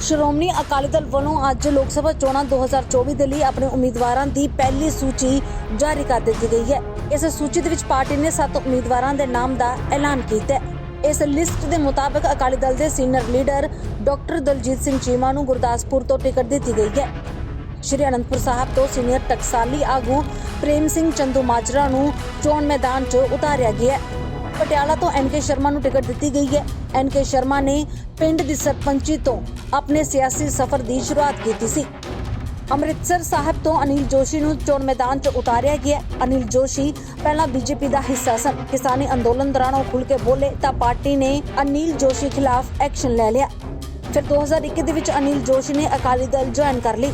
ਸ਼੍ਰੋਮਣੀ ਅਕਾਲੀ ਦਲ ਵੱਲੋਂ ਅੱਜ ਲੋਕ ਸਭਾ ਚੋਣਾਂ 2024 ਦੇ ਲਈ ਆਪਣੇ ਉਮੀਦਵਾਰਾਂ ਦੀ ਪਹਿਲੀ ਸੂਚੀ ਜਾਰੀ ਕਰ ਦਿੱਤੀ ਗਈ ਹੈ। ਇਸ ਸੂਚੀ ਦੇ ਵਿੱਚ ਪਾਰਟੀ ਨੇ 7 ਉਮੀਦਵਾਰਾਂ ਦੇ ਨਾਮ ਦਾ ਐਲਾਨ ਕੀਤਾ ਹੈ। ਇਸ ਲਿਸਟ ਦੇ ਮੁਤਾਬਕ ਅਕਾਲੀ ਦਲ ਦੇ senior leader doctor Daljit Singh Cheema ਨੂੰ ਗੁਰਦਾਸਪੁਰ ਤੋਂ ਟਿਕਟ ਦਿੱਤੀ ਗਈ ਹੈ। ਸ਼੍ਰੀ ਅਨੰਦਪੁਰ ਸਾਹਿਬ ਤੋਂ ਸੀਨੀਅਰ ਟਕਸਾਲੀ ਆਗੂ ਪ੍ਰੇਮ ਸਿੰਘ ਚੰਦੂ ਮਾਜਰਾ ਨੂੰ ਚੋਣ ਮੈਦਾਨ 'ਚ ਉਤਾਰਿਆ ਗਿਆ ਹੈ। ਪਟਿਆਲਾ ਤੋਂ ਐਨਕੇ ਸ਼ਰਮਾ ਨੂੰ ਟਿਕਟ ਦਿੱਤੀ ਗਈ ਹੈ। ਐਨਕੇ ਸ਼ਰਮਾ ਨੇ ਪਿੰਡ ਦੀ ਸਰਪੰਚੀ ਤੋਂ ਆਪਣੇ ਸਿਆਸੀ ਸਫ਼ਰ ਦੀ ਸ਼ੁਰੂਆਤ ਕੀਤੀ ਸੀ। ਅੰਮ੍ਰਿਤਸਰ ਸਾਹਿਬ ਤੋਂ ਅਨਿਲ ਜੋਸ਼ੀ ਨੂੰ ਚੋਣ ਮੈਦਾਨ 'ਚ ਉਤਾਰਿਆ ਗਿਆ ਅਨਿਲ ਜੋਸ਼ੀ ਪਹਿਲਾਂ ਬੀਜੇਪੀ ਦਾ ਹਿੱਸਾ ਸਨ। ਕਿਸਾਨੀ ਅੰਦੋਲਨ ਦੌਰਾਨ ਉਹ ਖੁੱਲ੍ਹ ਕੇ ਬੋਲੇ ਤਾਂ ਪਾਰਟੀ ਨੇ ਅਨਿਲ ਜੋਸ਼ੀ ਖਿਲਾਫ ਐਕਸ਼ਨ ਲੈ ਲਿਆ। ਫਿਰ 2021 ਦੇ ਵਿੱਚ ਅਨਿਲ ਜੋਸ਼ੀ ਨੇ ਅਕਾਲੀ ਦਲ ਜੁਆਇਨ ਕਰ ਲਈ।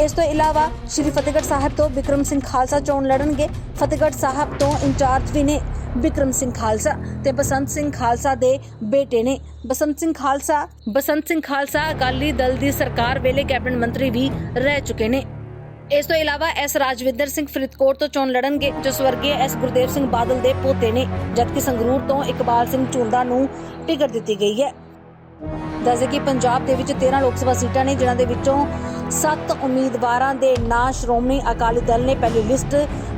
ਇਸ ਤੋਂ ਇਲਾਵਾ ਸ਼੍ਰੀ ਫਤਿਹਗੜ੍ਹ ਸਾਹਿਬ ਤੋਂ ਵਿਕਰਮ ਸਿੰਘ ਖਾਲਸਾ ਚੋਣ ਲੜਨਗੇ। ਫਤਿਹਗੜ੍ਹ ਸਾਹਿਬ ਤੋਂ ਇੰਚਾਰਜ ਵੀ ਨੇ। ਵਿਕਰਮ ਸਿੰਘ ਖਾਲਸਾ ਤੇ ਬਸੰਤ ਸਿੰਘ ਖਾਲਸਾ ਦੇ ਬੇਟੇ ਨੇ। ਬਸੰਤ ਸਿੰਘ ਖਾਲਸਾ, ਬਸੰਤ ਸਿੰਘ ਖਾਲਸਾ, ਅਕਾਲੀ ਦਲ ਦੀ ਸਰਕਾਰ ਵੇਲੇ ਕੈਬਨਿਟ ਮੰਤਰੀ ਵੀ ਰਹਿ ਚੁੱਕੇ ਨੇ। ਇਸ ਤੋਂ ਇਲਾਵਾ ਐਸ ਰਾਜਵਿੰਦਰ ਸਿੰਘ ਫਰੀਦਕੋਟ ਤੋਂ ਚੋਣ ਲੜਨਗੇ, ਜੋ ਸਵਰਗੀ ਐਸ ਗੁਰਦੇਵ ਸਿੰਘ ਬਾਦਲ ਦੇ ਪੋਤੇ ਨੇ, ਜਦਕਿ ਸੰਗਰੂਰ ਤੋਂ ਇਕਬਾਲ ਸਿੰਘ ਝੁੰਦਾ ਨੂੰ ਟਿਕਟ ਦਿੱਤੀ ਗਈ ਹੈ। ਦੱਸਦੇ ਕਿ ਪੰਜਾਬ ਦੇ ਵਿੱਚ 13 ਲੋਕ ਸਭਾ ਸੀਟਾਂ ਨੇ, ਜਿਨ੍ਹਾਂ ਦੇ ਵਿੱਚੋਂ 7 ਉਮੀਦਵਾਰਾਂ ਦੇ ਨਾਂ ਸ਼੍ਰੋਮਣੀ ਅਕਾਲੀ ਦਲ ਨੇ ਪਹਿਲੀ ਲਿਸਟ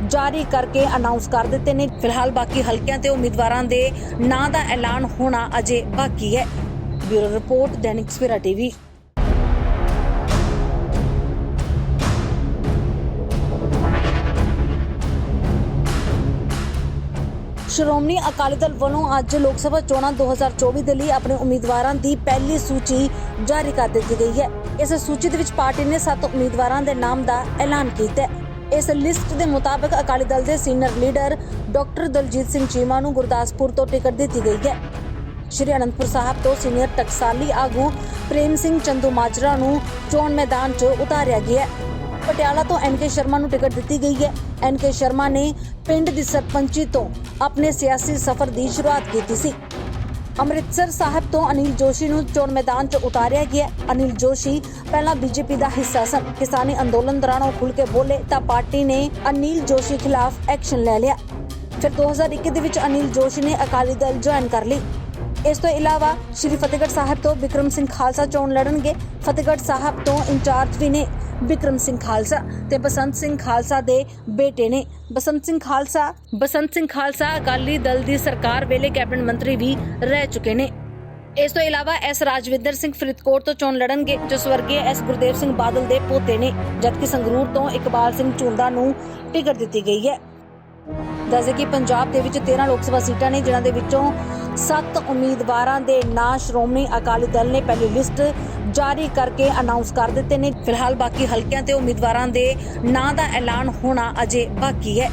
ਜਾਰੀ ਕਰਕੇ ਅਨਾਉਂਸ ਕਰ ਦਿੱਤੇ ਨੇ। ਫਿਲਹਾਲ ਬਾਕੀ ਹਲਕਿਆਂ ਤੇ ਉਮੀਦਵਾਰਾਂ ਦੇ ਨਾਂ ਦਾ ਐਲਾਨ ਹੋਣਾ ਅਜੇ ਬਾਕੀ ਹੈ। Bureau report, Dainik Savera TV. Shiromani Akali Dal ਵੱਲੋਂ ਅੱਜ ਲੋਕ ਸਭਾ ਚੋਣਾਂ 2024 ਦੇ ਲਈ ਆਪਣੇ ਉਮੀਦਵਾਰਾਂ ਦੀ ਪਹਿਲੀ ਸੂਚੀ ਜਾਰੀ ਕਰ ਦਿੱਤੀ ਗਈ ਹੈ। ਇਸ ਸੂਚੀ ਦੇ ਵਿੱਚ ਪਾਰਟੀ ਨੇ 7 ਉਮੀਦਵਾਰਾਂ ਦੇ ਨਾਮ ਦਾ ਐਲਾਨ ਕੀਤਾ ਹੈ। ਇਸ ਲਿਸਟ ਦੇ ਮੁਤਾਬਕ ਅਕਾਲੀ ਦਲ ਦੇ senior leader doctor Daljit Singh Cheema ਨੂੰ ਗੁਰਦਾਸਪੁਰ ਤੋਂ ਟਿਕਟ ਦਿੱਤੀ ਗਈ ਹੈ। ਸ਼੍ਰੀ ਅਨੰਦਪੁਰ ਸਾਹਿਬ ਤੋਂ ਸੀਨੀਅਰ ਟਕਸਾਲੀ ਆਗੂ ਪ੍ਰੇਮ ਸਿੰਘ ਚੰਦੂ ਮਾਜਰਾ ਨੂੰ ਚੋਣ ਮੈਦਾਨ 'ਚ ਉਤਾਰਿਆ ਗਿਆ ਹੈ। ਪਟਿਆਲਾ ਤੋਂ ਐਨਕੇ ਸ਼ਰਮਾ ਨੂੰ ਟਿਕਟ ਦਿੱਤੀ ਗਈ ਹੈ। ਐਨਕੇ ਸ਼ਰਮਾ ਨੇ ਪਿੰਡ ਦੀ ਸਰਪੰਚੀ ਤੋਂ ਆਪਣੇ ਸਿਆਸੀ ਸਫ਼ਰ ਦੀ ਸ਼ੁਰੂਆਤ ਕੀਤੀ ਸੀ। ਅੰਮ੍ਰਿਤਸਰ ਸਾਹਿਬ ਤੋਂ ਅਨਿਲ ਜੋਸ਼ੀ ਨੂੰ ਚੋਣ ਮੈਦਾਨ 'ਚ ਉਤਾਰਿਆ ਗਿਆ। ਅਨਿਲ ਜੋਸ਼ੀ ਪਹਿਲਾਂ ਬੀਜੇਪੀ ਦਾ ਹਿੱਸਾ ਸਨ। ਕਿਸਾਨੀ ਅੰਦੋਲਨ ਦੌਰਾਨ ਉਹ ਖੁੱਲ ਕੇ ਬੋਲੇ ਤਾਂ ਪਾਰਟੀ ਨੇ ਅਨਿਲ ਜੋਸ਼ੀ ਖਿਲਾਫ ਐਕਸ਼ਨ ਲੈ ਲਿਆ। ਫਿਰ 2021 ਦੇ ਵਿੱਚ ਅਨਿਲ ਜੋਸ਼ੀ ਨੇ ਅਕਾਲੀ ਦਲ ਜੁਆਇਨ ਕਰ ਲਈ। ਇਸ ਤੋਂ ਇਲਾਵਾ ਸ਼੍ਰੀ ਫਤਿਹਗੜ੍ਹ ਸਾਹਿਬ ਤੋਂ ਵਿਕਰਮ ਸਿੰਘ ਖਾਲਸਾ ਚੋਣ ਲੜਨਗੇ। ਫਤਿਹਗੜ੍ਹ ਸਾਹਿਬ ਤੋਂ ਇੰਚਾਰਜ ਵੀ ਨੇ ਵਿਕਰਮ ਸਿੰਘ ਖਾਲਸਾ ਤੇ ਬਸੰਤ ਸਿੰਘ ਖਾਲਸਾ ਦੇ ਬੇਟੇ ਨੇ। ਬਸੰਤ ਸਿੰਘ ਖਾਲਸਾ, ਬਸੰਤ ਸਿੰਘ ਖਾਲਸਾ ਅਕਾਲੀ ਦਲ ਦੀ ਸਰਕਾਰ ਵੇਲੇ ਕੈਬਨਿਟ ਮੰਤਰੀ ਵੀ ਰਹਿ ਚੁੱਕੇ ਨੇ। ਇਸ ਤੋਂ ਇਲਾਵਾ ਐਸ ਰਾਜਵਿੰਦਰ ਸਿੰਘ ਫਰੀਦਕੋਟ ਤੋਂ ਚੋਣ ਲੜਨਗੇ, ਜੋ ਸਵਰਗੀ ਐਸ ਗੁਰਦੇਵ ਸਿੰਘ ਬਾਦਲ ਦੇ ਪੋਤੇ ਨੇ, ਜਦਕਿ ਸੰਗਰੂਰ ਤੋਂ ਇਕਬਾਲ ਸਿੰਘ ਚੁੰਦਾ ਨੂੰ ਟਿਕਟ ਦਿੱਤੀ ਗਈ ਹੈ। ਦੱਸਦੇ ਕਿ ਪੰਜਾਬ ਦੇ ਵਿੱਚ 13 ਲੋਕ ਸਭਾ ਸੀਟਾਂ ਨੇ, ਜਿਨ੍ਹਾਂ ਦੇ ਵਿੱਚੋਂ 7 ਉਮੀਦਵਾਰਾਂ ਦੇ ਨਾਂ ਸ਼੍ਰੋਮਣੀ ਅਕਾਲੀ ਦਲ ਨੇ ਪਹਿਲੀ ਲਿਸਟ ਜਾਰੀ ਕਰਕੇ ਅਨਾਉਂਸ ਕਰ ਦਿੱਤੇ ਨੇ ਫਿਲਹਾਲ ਬਾਕੀ ਹਲਕਿਆਂ ਤੇ ਉਮੀਦਵਾਰਾਂ ਦੇ ਨਾਂ ਦਾ ਐਲਾਨ ਹੋਣਾ ਅਜੇ ਬਾਕੀ ਹੈ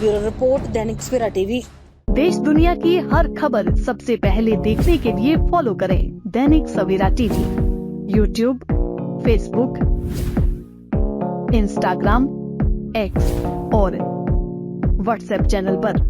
bureau report Dainik Savera TV देश दुनिया की हर खबर सबसे पहले देखने के लिए फॉलो करें Dainik Savera TV YouTube Facebook Instagram X और व्हाट्सएप चैनल पर।